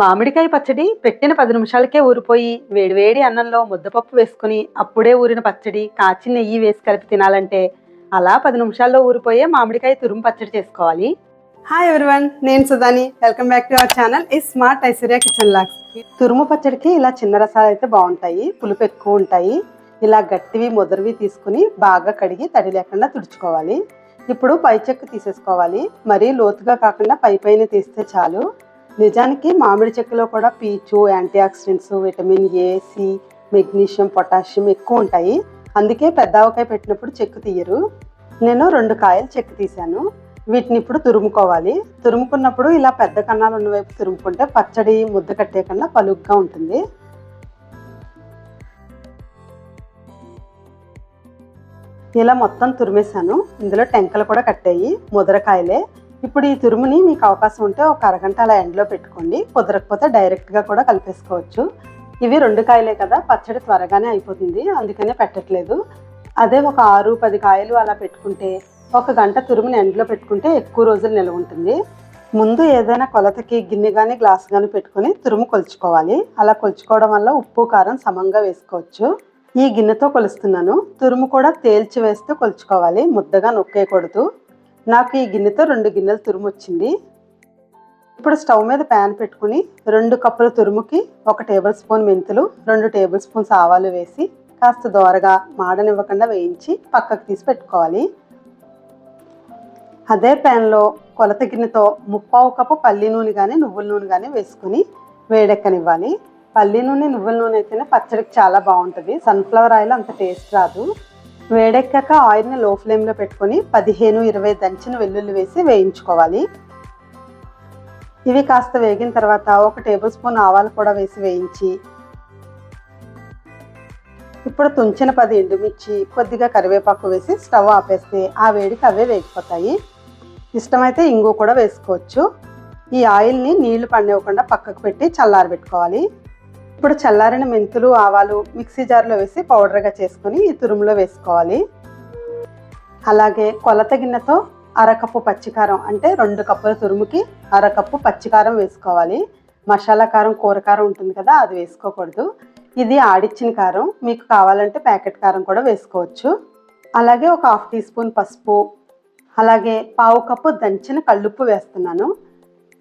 మామిడికాయ పచ్చడి పెట్టిన పది నిమిషాలకే ఊరిపోయి వేడివేడి అన్నంలో ముద్దపప్పు వేసుకుని అప్పుడే ఊరిన పచ్చడి కాచి నెయ్యి వేసి కలిపి తినాలంటే అలా పది నిమిషాల్లో ఊరిపోయే మామిడికాయ తురుము పచ్చడి చేసుకోవాలి. హాయ్ ఎవరివన్ నేను సుధాని. Welcome back to our channel ఈ స్మార్ట్ ఐశ్వర్య కిచెన్ లాక్స్ తురుము పచ్చడికి ఇలా చిన్న రసాలు అయితే బాగుంటాయి. పులుపు ఎక్కువ ఉంటాయి. ఇలా గట్టివి ముదరివి తీసుకుని బాగా కడిగి తడి లేకుండా తుడుచుకోవాలి. ఇప్పుడు పై చెక్కు తీసేసుకోవాలి. మరీ లోతుగా కాకుండా పై పైన తీస్తే చాలు. నిజానికి మామిడి చెక్కలో కూడా పీచు antioxidants vitamin A C magnesium potassium ఎక్కువ ఉంటాయి. అందుకే పెద్ద ఆవకాయ పెట్టినప్పుడు చెక్కు తీయరు. నేను రెండు కాయలు చెక్కు తీశాను. వీటిని ఇప్పుడు తురుముకోవాలి. తురుముకున్నప్పుడు ఇలా పెద్ద కన్నాలు ఉన్న వైపు తురుముకుంటే పచ్చడి ముద్ద కట్టే కన్నా పలుగ్గా ఉంటుంది. ఇలా మొత్తం తురిమేశాను. ఇందులో టెంకలు కూడా కట్టాయి. ముదరకాయలే. ఇప్పుడు ఈ తురుముని మీకు అవకాశం ఉంటే ఒక అరగంట అలా ఎండలో పెట్టుకోండి. కుదరకపోతే డైరెక్ట్గా కూడా కలిపేసుకోవచ్చు. ఇవి రెండు కాయలే కదా పచ్చడి త్వరగానే అయిపోతుంది. అందుకనే పెట్టట్లేదు. అదే ఒక ఆరు పది కాయలు అలా పెట్టుకుంటే ఒక గంట తురుముని ఎండలో పెట్టుకుంటే ఎక్కువ రోజులు నిల్వ ఉంటుంది. ముందు ఏదైనా కొలతకి గిన్నె కానీ గ్లాస్ కానీ పెట్టుకొని తురుము కొలుచుకోవాలి. అలా కొలుచుకోవడం వల్ల ఉప్పు కారం సమంగా వేసుకోవచ్చు. ఈ గిన్నెతో కొలుస్తున్నాను. తురుము కూడా తేల్చి వేస్తూ కొలుచుకోవాలి. ముద్దగా నొక్కేయకూడదు. నాకు ఈ గిన్నెతో రెండు గిన్నెలు తురుము వచ్చింది ఇప్పుడు స్టవ్ మీద ప్యాన్ పెట్టుకుని రెండు కప్పుల తురుముకి ఒక టేబుల్ స్పూన్ మెంతులు రెండు టేబుల్ స్పూన్స్ ఆవాలు వేసి కాస్త దోరగా మాడనివ్వకుండా వేయించి పక్కకు తీసి పెట్టుకోవాలి. అదే ప్యాన్లో కొలత గిన్నెతో ముప్పావు కప్పు పల్లి నూనె కానీ నువ్వుల నూనె కానీ వేసుకుని వేడెక్కనివ్వాలి. పల్లి నూనె నువ్వుల నూనె అయితేనే పచ్చడికి చాలా బాగుంటుంది. సన్ఫ్లవర్ ఆయిల్ అంత టేస్ట్ రాదు. వేడెక్కాక ఆయిల్ని లో ఫ్లేమ్లో పెట్టుకొని పదిహేను ఇరవై దంచిన వెల్లుల్లి వేసి వేయించుకోవాలి. ఇవి కాస్త వేగిన తర్వాత ఒక టేబుల్ స్పూన్ ఆవాలు కూడా వేసి వేయించి ఇప్పుడు తుంచిన పది ఎండుమిర్చి కొద్దిగా కరివేపాకు వేసి స్టవ్ ఆపేస్తే ఆ వేడికి అవే వేగిపోతాయి. ఇష్టమైతే ఇంగు కూడా వేసుకోవచ్చు. ఈ ఆయిల్ని నీళ్ళు పండివ్వకుండా పక్కకు పెట్టి చల్లారబెట్టుకోవాలి. ఇప్పుడు చల్లారిన మెంతులు ఆవాలు మిక్సీ జార్లో వేసి పౌడర్గా చేసుకొని ఈ తురుములో వేసుకోవాలి. అలాగే కొలత గిన్నెతో అరకప్పు పచ్చికారం అంటే రెండు కప్పుల తురుముకి అరకప్పు పచ్చికారం వేసుకోవాలి. మసాలా కారం కూర కారం ఉంటుంది కదా అది వేసుకోకూడదు. ఇది ఆడిచ్చిన కారం మీకు కావాలంటే ప్యాకెట్ కారం కూడా వేసుకోవచ్చు. అలాగే ఒక హాఫ్ టీ స్పూన్ పసుపు అలాగే పావు కప్పు దంచిన కళ్ళుప్పు వేస్తున్నాను.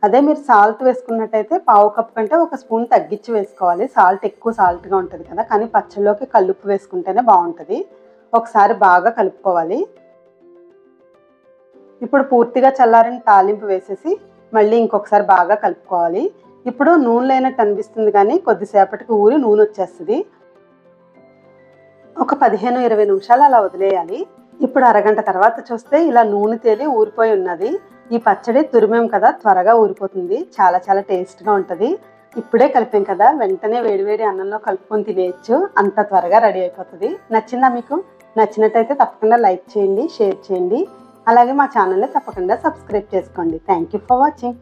అదే మీరు సాల్ట్ వేసుకున్నట్టయితే పావు కప్పు కంటే ఒక స్పూన్ తగ్గించి వేసుకోవాలి. సాల్ట్ ఎక్కువ సాల్ట్గా ఉంటుంది కదా కానీ పచ్చళ్ళలోకి కలుపు వేసుకుంటేనే బాగుంటుంది. ఒకసారి బాగా కలుపుకోవాలి. ఇప్పుడు పూర్తిగా చల్లారిన తాలింపు వేసేసి మళ్ళీ ఇంకొకసారి బాగా కలుపుకోవాలి. ఇప్పుడు నూనె లేనట్టు అనిపిస్తుంది కానీ కొద్దిసేపటికి ఊరి నూనె వచ్చేస్తుంది. ఒక పదిహేను ఇరవై నిమిషాలు అలా వదిలేయాలి. ఇప్పుడు అరగంట తర్వాత చూస్తే ఇలా నూనె తేలి ఊరిపోయి ఉన్నది. ఈ పచ్చడి తురిమేం కదా త్వరగా ఊరిపోతుంది. చాలా చాలా టేస్ట్గా ఉంటుంది. ఇప్పుడే కలిపాం కదా వెంటనే వేడివేడి అన్నంలో కలుపుకొని తినేయచ్చు. అంత త్వరగా రెడీ అయిపోతుంది. నచ్చిందా మీకు? నచ్చినట్టయితే తప్పకుండా లైక్ చేయండి షేర్ చేయండి. అలాగే మా ఛానల్ని తప్పకుండా సబ్స్క్రైబ్ చేసుకోండి. Thank you for watching.